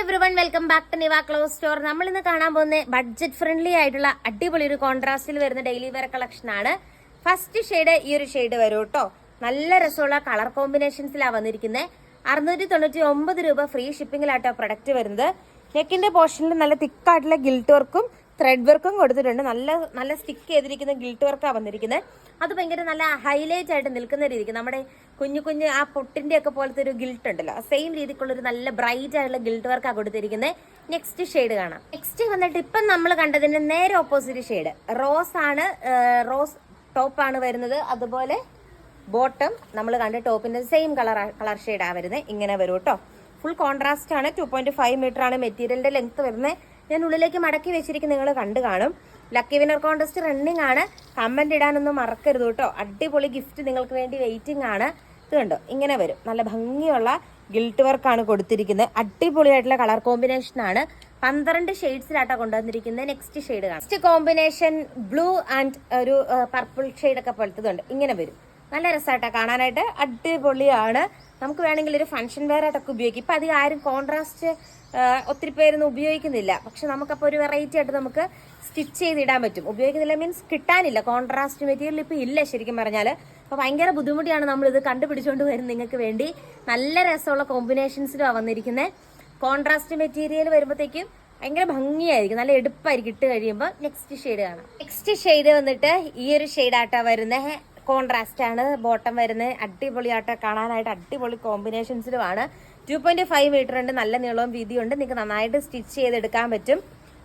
Everyone welcome back to Niva clothes store നമ്മൾ ഇന്ന് കാണാൻ പോകുന്ന ബഡ്ജറ്റ് ഫ്രണ്ട്ലി ആയിട്ടുള്ള അടിപൊളി ഒരു കോൺട്രാസ്റ്റിൽ വരുന്ന ഡെയിലി വെയർ കളക്ഷൻ ആണ്. ഫസ്റ്റ് ഷെയ്ഡ് ഈ ഒരു ഷെയ്ഡ് വരും കേട്ടോ നല്ല രസമുള്ള കളർ കോമ്പിനേഷൻസിലാണ് വന്നിരിക്കുന്നത് അറുന്നൂറ്റി തൊണ്ണൂറ്റി ഒമ്പത് രൂപ ഫ്രീ ഷിപ്പിംഗിലാട്ടോ പ്രൊഡക്റ്റ് വരുന്നത്. നെക്കിന്റെ പോർഷനിൽ നല്ല തിക്കായിട്ടുള്ള ഗിൽട്ട് വർക്കും ത്രെഡ് വർക്കും കൊടുത്തിട്ടുണ്ട്. നല്ല നല്ല സ്റ്റിക്ക് ചെയ്തിരിക്കുന്ന ഗിൽട്ട് വർക്കാണ് വന്നിരിക്കുന്നത്. അത് ഭയങ്കര നല്ല ഹൈലൈറ്റ് ആയിട്ട് നിൽക്കുന്ന രീതിക്ക് നമ്മുടെ കുഞ്ഞു കുഞ്ഞു ആ പൊട്ടിന്റെ ഒക്കെ പോലത്തെ ഒരു ഗിൽട്ട് ഉണ്ടല്ലോ. സെയിം രീതിക്കുള്ള ഒരു നല്ല ബ്രൈറ്റ് ആയിട്ടുള്ള ഗിൽട്ട് വർക്കാണ് കൊടുത്തിരിക്കുന്നത്. നെക്സ്റ്റ് ഷെയ്ഡ് കാണാം. നെക്സ്റ്റ് വന്നിട്ട് ഇപ്പം നമ്മൾ കണ്ടതിന് നേരെ ഓപ്പോസിറ്റ് ഷെയ്ഡ് റോസ് ആണ് റോസ് ടോപ്പ് ആണ് വരുന്നത്. അതുപോലെ ബോട്ടം നമ്മൾ കണ്ട ടോപ്പിന്റെ സെയിം കളർ കളർ ഷെയ്ഡാണ് വരുന്നത്. ഇങ്ങനെ വരും കേട്ടോ ഫുൾ കോൺട്രാസ്റ്റ് ആണ്. ടു പോയിന്റ് ഫൈവ് മീറ്റർ ആണ് മെറ്റീരിയലിന്റെ ലെങ്ത് വരുന്നത്. ഞാൻ ഉള്ളിലേക്ക് മടക്കി വെച്ചിരിക്കും നിങ്ങൾ കണ്ടു കാണും. ലക്കി വിനർ കോൺടെസ്റ്റ് റണ്ണിങ് ആണ്. കമന്റ് ഇടാനൊന്നും മറക്കരുത് കേട്ടോ. അടിപൊളി ഗിഫ്റ്റ് നിങ്ങൾക്ക് വേണ്ടി വെയിറ്റിംഗ് ആണ്. ഇത് കണ്ടോ? ഇങ്ങനെ വരും. നല്ല ഭംഗിയുള്ള ഗിൽട്ട് വർക്കാണ് കൊടുത്തിരിക്കുന്നത്. അടിപൊളിയായിട്ടുള്ള കളർ കോമ്പിനേഷൻ ആണ്. പന്ത്രണ്ട് ഷെയ്ഡ്സിലാട്ടോ കൊണ്ടുവന്നിരിക്കുന്നത്. Next shade next combination blue and ഒരു പർപ്പിൾ ഷെയ്ഡ് ഒക്കെ പോലത്തതുണ്ട് ഇങ്ങനെ വരും. നല്ല രസമായിട്ടാണ് കാണാനായിട്ട് അടിപൊളിയാണ്. നമുക്ക് വേണമെങ്കിൽ ഒരു ഫംഗ്ഷൻ വെയർ ആയിട്ടൊക്കെ ഉപയോഗിക്കും. ഇപ്പം അധികം ആരും കോൺട്രാസ്റ്റ് ഒത്തിരി പേരൊന്നും ഉപയോഗിക്കുന്നില്ല. പക്ഷെ നമുക്കപ്പോൾ ഒരു വെറൈറ്റി ആയിട്ട് നമുക്ക് സ്റ്റിച്ച് ചെയ്തിടാൻ പറ്റും. ഉപയോഗിക്കുന്നില്ല മീൻസ് കിട്ടാനില്ല. കോൺട്രാസ്റ്റ് മെറ്റീരിയൽ ഇപ്പോൾ ഇല്ല ശരിക്കും പറഞ്ഞാൽ അപ്പോൾ ഭയങ്കര ബുദ്ധിമുട്ടിയാണ് നമ്മളിത് കണ്ടുപിടിച്ചുകൊണ്ട് വരുന്നത് നിങ്ങൾക്ക് വേണ്ടി. നല്ല രസമുള്ള കോമ്പിനേഷൻസിലാണ് വന്നിരിക്കുന്നത് കോൺട്രാസ്റ്റ് മെറ്റീരിയൽ വരുമ്പോഴത്തേക്കും ഭയങ്കര ഭംഗിയായിരിക്കും. നല്ല എടുപ്പായിരിക്കും. ഇട്ട് കഴിയുമ്പോൾ നെക്സ്റ്റ് ഷെയ്ഡ് കാണാം. നെക്സ്റ്റ് ഷെയ്ഡ് വന്നിട്ട് ഈ ഒരു ഷെയ്ഡായിട്ടാണ് വരുന്നത് കോൺട്രാസ്റ്റ് ആണ്. ബോട്ടം വരുന്നത് അടിപൊളിയായിട്ട് കാണാനായിട്ട് അടിപൊളി കോമ്പിനേഷൻസിലുമാണ് ടു പോയിന്റ് ഫൈവ് മീറ്റർ ഉണ്ട്. നല്ല നീളവും വീതിയും ഉണ്ട് നിങ്ങൾക്ക് നന്നായിട്ട് സ്റ്റിച്ച് ചെയ്തെടുക്കാൻ പറ്റും.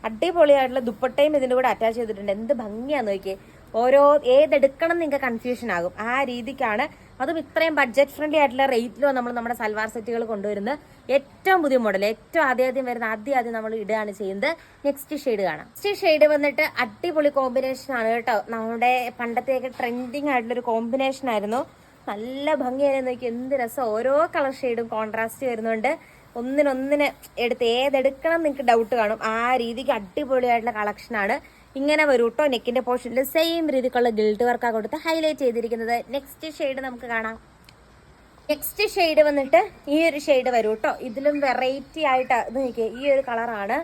അടിപൊളിയായിട്ടുള്ള ദുപ്പട്ടയും ഇതിന്റെ കൂടെ അറ്റാച്ച് ചെയ്തിട്ടുണ്ട്. എന്ത് ഭംഗിയാന്ന് നോക്കിയേ. ഓരോ ഏതെടുക്കണം നിങ്ങൾക്ക് കൺഫ്യൂഷൻ ആകും. ആ രീതിക്കാണ് അതും ഇത്രയും ബഡ്ജറ്റ് ഫ്രണ്ട്ലി ആയിട്ടുള്ള റേറ്റിലോ നമ്മൾ നമ്മുടെ സൽവാർ സെറ്റുകൾ കൊണ്ടുവരുന്നത് ഏറ്റവും പുതിയ മോഡൽ ഏറ്റവും ആദ്യം ആദ്യം വരുന്ന ആദ്യം ആദ്യം നമ്മൾ ഇടുകയാണ് ചെയ്യുന്നത്. നെക്സ്റ്റ് ഷെയ്ഡ് കാണാം. നെക്സ്റ്റ് ഷെയ്ഡ് വന്നിട്ട് അടിപൊളി കോമ്പിനേഷൻ ആണ് കേട്ടോ. നമ്മുടെ പണ്ടത്തെയൊക്കെ ട്രെൻഡിങ് ആയിട്ടുള്ള ഒരു കോമ്പിനേഷൻ ആയിരുന്നു. നല്ല ഭംഗിയായിരുന്നു. നോക്കി എന്ത് രസം. ഓരോ കളർ ഷെയ്ഡും കോൺട്രാസ്റ്റ് വരുന്നുണ്ട്. ഒന്നിനൊന്നിന് എടുത്ത് ഏതെടുക്കണം നിങ്ങൾക്ക് ഡൗട്ട് കാണും. ആ രീതിക്ക് അടിപൊളിയായിട്ടുള്ള കളക്ഷനാണ് ഇങ്ങനെ വരും കേട്ടോ നെക്കിന്റെ പോർഷനിൽ സെയിം രീതിക്കുള്ള ഗിൽഡ് വർക്കാണ് കൊടുത്ത് ഹൈലൈറ്റ് ചെയ്തിരിക്കുന്നത്. നെക്സ്റ്റ് ഷെയ്ഡ് നമുക്ക് കാണാം. നെക്സ്റ്റ് ഷെയ്ഡ് വന്നിട്ട് ഈ ഒരു ഷെയ്ഡ് വരും കേട്ടോ ഇതിലും വെറൈറ്റി ആയിട്ട് ഇത് ഈ ഒരു കളറാണ്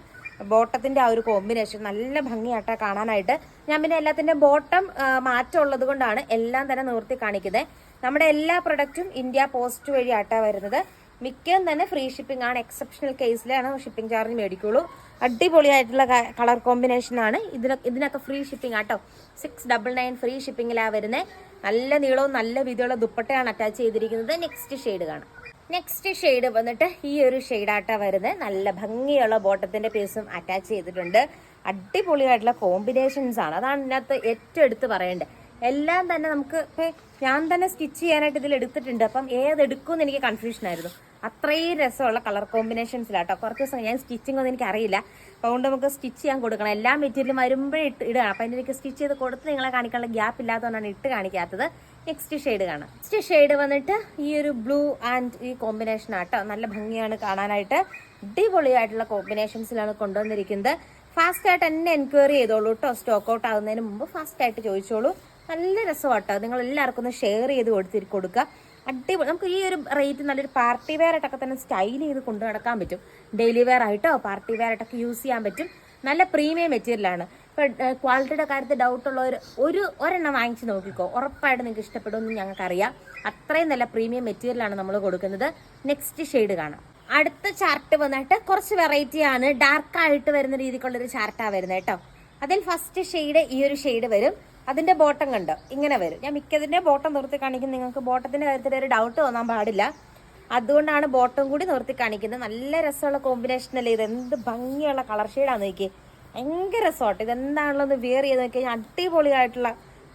ബോട്ടത്തിന്റെ ആ ഒരു കോമ്പിനേഷൻ നല്ല ഭംഗിയാട്ട കാണാനായിട്ട്. ഞാൻ പിന്നെ എല്ലാത്തിന്റെ ബോട്ടം മാറ്റമുള്ളത് കൊണ്ടാണ് എല്ലാം തന്നെ നിവർത്തി കാണിക്കുന്നത് നമ്മുടെ എല്ലാ പ്രൊഡക്റ്റും ഇന്ത്യ പോസ്റ്റ് വഴി ആട്ട വരുന്നത്. മിക്കതും തന്നെ ഫ്രീ ഷിപ്പിംഗ് ആണ്. എക്സെപ്ഷണൽ കേസിലാണ് ഷിപ്പിംഗ് ചാർജ് മേടിക്കുള്ളൂ. അടിപൊളിയായിട്ടുള്ള കളർ കോമ്പിനേഷൻ ആണ്. ഇതിന് ഇതിനൊക്കെ ഫ്രീ ഷിപ്പിംഗ് ആട്ടോ. സിക്സ് ഡബിൾ നയൻ ഫ്രീ ഷിപ്പിംഗിലാണ് വരുന്നത് നല്ല നീളവും നല്ല വീതിയുള്ള ദുപ്പട്ടയാണ് അറ്റാച്ച് ചെയ്തിരിക്കുന്നത്. നെക്സ്റ്റ് ഷെയ്ഡ് കാണാം. നെക്സ്റ്റ് ഷെയ്ഡ് വന്നിട്ട് ഈ ഒരു ഷെയ്ഡാട്ടാ വരുന്നത് നല്ല ഭംഗിയുള്ള ബോട്ടത്തിന്റെ പീസും അറ്റാച്ച് ചെയ്തിട്ടുണ്ട്. അടിപൊളിയായിട്ടുള്ള കോമ്പിനേഷൻസ് ആണ്. അതാണ് ഇതിനകത്ത് ഏറ്റവും എടുത്ത് പറയേണ്ടത്. എല്ലാം തന്നെ നമുക്ക് ഇപ്പം ഞാൻ തന്നെ സ്റ്റിച്ച് ചെയ്യാനായിട്ട് ഇതിൽ എടുത്തിട്ടുണ്ട്. അപ്പം ഏതെടുക്കുമെന്ന് എനിക്ക് കൺഫ്യൂഷൻ ആയിരുന്നു. അത്രയും രസമുള്ള കളർ കോമ്പിനേഷൻസിലാട്ടോ കുറച്ച് ദിവസം ഞാൻ സ്റ്റിച്ചിങ് ഒന്നും എനിക്ക് അറിയില്ല. അതുകൊണ്ട് നമുക്ക് സ്റ്റിച്ച് ചെയ്യാൻ കൊടുക്കണം. എല്ലാ മെറ്റീരിയലും വരുമ്പോഴേ ഇട്ട് ഇടുക. അപ്പം അതിന്റെ എനിക്ക് സ്റ്റിച്ച് ചെയ്ത് കൊടുത്ത് നിങ്ങളെ കാണിക്കാനുള്ള ഗ്യാപ്പ് ഇല്ലാത്തതുകൊണ്ടാണ് ഇട്ട് കാണിക്കാത്തത്. നെക്സ്റ്റ് ഷെയ്ഡ് കാണാം. നെക്സ്റ്റ് ഷെയ്ഡ് വന്നിട്ട് ഈ ഒരു ബ്ലൂ ആൻഡ് ഈ കോമ്പിനേഷൻ ആട്ടോ. നല്ല ഭംഗിയാണ് കാണാനായിട്ട്. അടിപൊളിയായിട്ടുള്ള കോമ്പിനേഷൻസിലാണ് കൊണ്ടുവന്നിരിക്കുന്നത്. ഫാസ്റ്റായിട്ട് എന്നെ എൻക്വയറി ചെയ്തോളൂ കേട്ടോ സ്റ്റോക്ക് ഔട്ട് ആകുന്നതിന് മുമ്പ് ഫാസ്റ്റായിട്ട് ചോദിച്ചോളൂ. നല്ല രസമാട്ടോ നിങ്ങൾ എല്ലാവർക്കും ഒന്ന് ഷെയർ ചെയ്ത് കൊടുത്തിരി കൊടുക്കുക. അടിപൊളി. നമുക്ക് ഈ ഒരു റേറ്റ് നല്ലൊരു പാർട്ടി വെയർ ആയിട്ടൊക്കെ തന്നെ സ്റ്റൈൽ ചെയ്ത് കൊണ്ടു നടക്കാൻ പറ്റും. ഡെയിലി വെയർ ആയിട്ടോ പാർട്ടി വെയർ ആയിട്ടൊക്കെ യൂസ് ചെയ്യാൻ പറ്റും. നല്ല പ്രീമിയം മെറ്റീരിയലാണ് ഇപ്പൊ ക്വാളിറ്റിയുടെ കാര്യത്തിൽ ഡൗട്ട് ഉള്ളവർ ഒരു ഒരെണ്ണം വാങ്ങിച്ച് നോക്കിക്കോ. ഉറപ്പായിട്ട് നിങ്ങൾക്ക് ഇഷ്ടപ്പെടുമെന്ന് ഞങ്ങൾക്കറിയാം. അത്രയും നല്ല പ്രീമിയം മെറ്റീരിയലാണ് നമ്മൾ കൊടുക്കുന്നത്. നെക്സ്റ്റ് ഷെയ്ഡ് കാണാം. അടുത്ത ചാർട്ട് വന്നിട്ട് കുറച്ച് വെറൈറ്റി ആണ്. ഡാർക്ക് ആയിട്ട് വരുന്ന രീതിക്കുള്ളൊരു ചാർട്ടാണ് വരുന്നത് കേട്ടോ. അതിൽ ഫസ്റ്റ് ഷെയ്ഡ് ഈ ഒരു ഷെയ്ഡ് വരും. അതിന്റെ ബോട്ടം കണ്ടോ? ഇങ്ങനെ വരും. ഞാൻ മിക്കതിന്റെ ബോട്ടം നിർത്തി കാണിക്കും നിങ്ങൾക്ക് ബോട്ടത്തിന്റെ കാര്യത്തിൽ ഒരു ഡൗട്ട് തോന്നാൻ പാടില്ല. അതുകൊണ്ടാണ് ബോട്ടം കൂടി നിർത്തി കാണിക്കുന്നത്. നല്ല രസമുള്ള കോമ്പിനേഷൻ അല്ലേ? ഇത് എന്ത് ഭംഗിയുള്ള കളർ ഷെയ്ഡാണ് നോക്കി ഭയങ്കര രസമാട്ടോ ഇതെന്താണല്ലോ ഒന്ന് വെയർ ചെയ്ത് നോക്കി കഴിഞ്ഞാൽ അടിപൊളിയായിട്ടുള്ള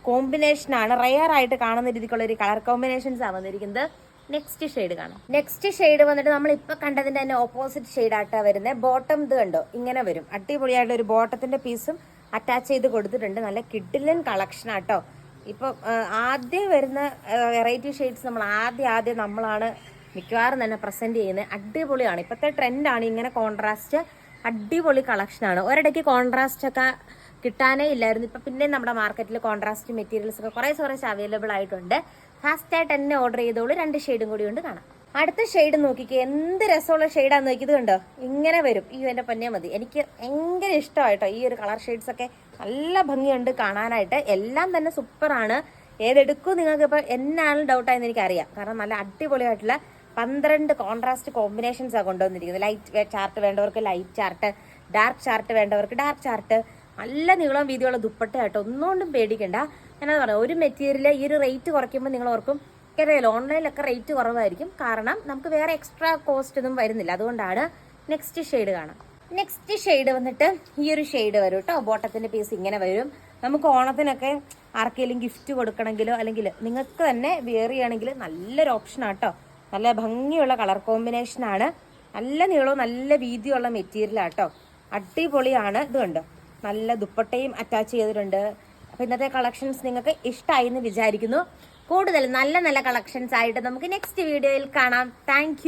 കോമ്പിനേഷനാണ് റയർ ആയിട്ട് കാണുന്ന രീതിക്കുള്ള ഒരു കളർ കോമ്പിനേഷൻസ് ആണ് വന്നിരിക്കുന്നത്. നെക്സ്റ്റ് ഷെയ്ഡ് കാണാം. നെക്സ്റ്റ് ഷെയ്ഡ് വന്നിട്ട് നമ്മൾ ഇപ്പൊ കണ്ടതിന്റെ തന്നെ ഓപ്പോസിറ്റ് ഷെയ്ഡ് ആയിട്ടാണ് വരുന്നത്. ബോട്ടം ഇത് കണ്ടോ? ഇങ്ങനെ വരും. അടിപൊളിയായിട്ടുള്ള ഒരു ബോട്ടത്തിന്റെ പീസും അറ്റാച്ച് ചെയ്ത് കൊടുത്തിട്ടുണ്ട്. നല്ല കിഡിലൻ കളക്ഷൻ ആട്ടോ ഇപ്പം ആദ്യം വരുന്ന വെറൈറ്റി ഷെയ്ഡ്സ് നമ്മൾ ആദ്യം ആദ്യം നമ്മളാണ് മിക്കവാറും തന്നെ പ്രസന്റ് ചെയ്യുന്നത്. അടിപൊളിയാണ്. ഇപ്പോഴത്തെ ട്രെൻഡാണ് ഇങ്ങനെ കോൺട്രാസ്റ്റ് അടിപൊളി കളക്ഷനാണ് ഒരിടയ്ക്ക് കോൺട്രാസ്റ്റ് ഒക്കെ കിട്ടാനേ ഇല്ലായിരുന്നു. ഇപ്പൊ പിന്നെ നമ്മുടെ മാർക്കറ്റിൽ കോൺട്രാസ്റ്റ് മെറ്റീരിയൽസ് ഒക്കെ കുറേ കുറേശ്ശെ അവൈലബിൾ ആയിട്ടുണ്ട്. ഫാസ്റ്റായിട്ട് തന്നെ ഓർഡർ ചെയ്തോളൂ. രണ്ട് ഷെയ്ഡും കൂടി കൊണ്ട് കാണാം. അടുത്ത ഷെയ്ഡ് നോക്കിക്കേ. എന്ത് രസമുള്ള ഷെയ്ഡാന്ന് നോക്കിയത് കണ്ടോ? ഇങ്ങനെ വരും. ഈ എന്റെ പൊന്നെ മതി. എനിക്ക് ഭയങ്കര ഇഷ്ടമായിട്ടോ ഈ ഒരു കളർ ഷെയ്ഡ്സ് ഒക്കെ. നല്ല ഭംഗിയുണ്ട് കാണാനായിട്ട്. എല്ലാം തന്നെ സൂപ്പറാണ് ഏതെടുക്കും നിങ്ങൾക്ക് ഇപ്പൊ എന്നാണ് ഡൗട്ടായെന്ന് എനിക്കറിയാം. കാരണം നല്ല അടിപൊളിയായിട്ടുള്ള പന്ത്രണ്ട് കോൺട്രാസ്റ്റ് കോമ്പിനേഷൻസ് ആണ് കൊണ്ടുവന്നിരിക്കുന്നത്. ലൈറ്റ് ചാർട്ട് വേണ്ടവർക്ക് ലൈറ്റ് ചാർട്ട് ഡാർക്ക് ചാർട്ട് വേണ്ടവർക്ക് ഡാർക്ക് ചാർട്ട് നല്ല നീളം വീതിയുള്ള ദുപ്പട്ടയായിട്ട് ഒന്നുകൊണ്ടും പേടിക്കണ്ട. ഞാനത് പറയാം ഒരു മെറ്റീരിയൽ ഈ ഒരു റേറ്റ് കുറയ്ക്കുമ്പോൾ നിങ്ങൾ ഓർക്കും അറിയാലോ ഓൺലൈനിലൊക്കെ റേറ്റ് കുറവായിരിക്കും. കാരണം നമുക്ക് വേറെ എക്സ്ട്രാ കോസ്റ്റ് ഒന്നും വരുന്നില്ല. അതുകൊണ്ടാണ് നെക്സ്റ്റ് ഷെയ്ഡ് കാണാം നെക്സ്റ്റ് ഷെയ്ഡ് വന്നിട്ട് ഈ ഒരു ഷെയ്ഡ് വരും കേട്ടോ ബോട്ടത്തിന്റെ പീസ് ഇങ്ങനെ വരും. നമുക്ക് ഓണത്തിനൊക്കെ ആർക്കെങ്കിലും ഗിഫ്റ്റ് കൊടുക്കണമെങ്കിലോ അല്ലെങ്കിൽ നിങ്ങൾക്ക് തന്നെ വെയർ ചെയ്യണമെങ്കിൽ നല്ലൊരു ഓപ്ഷനാണ് കേട്ടോ നല്ല ഭംഗിയുള്ള കളർ കോമ്പിനേഷനാണ് നല്ല നീളവും നല്ല വീതിയുള്ള മെറ്റീരിയലാണ് കേട്ടോ അടിപൊളിയാണ് ഇത് കണ്ടോ. നല്ല ദുപ്പട്ടയും അറ്റാച്ച് ചെയ്തിട്ടുണ്ട്. അപ്പം ഇന്നത്തെ കളക്ഷൻസ് നിങ്ങൾക്ക് ഇഷ്ടമായി എന്ന് വിചാരിക്കുന്നു. കൂടുതൽ നല്ല നല്ല കളക്ഷൻസ് ആയിട്ട് നമുക്ക് നെക്സ്റ്റ് വീഡിയോയിൽ കാണാം. താങ്ക്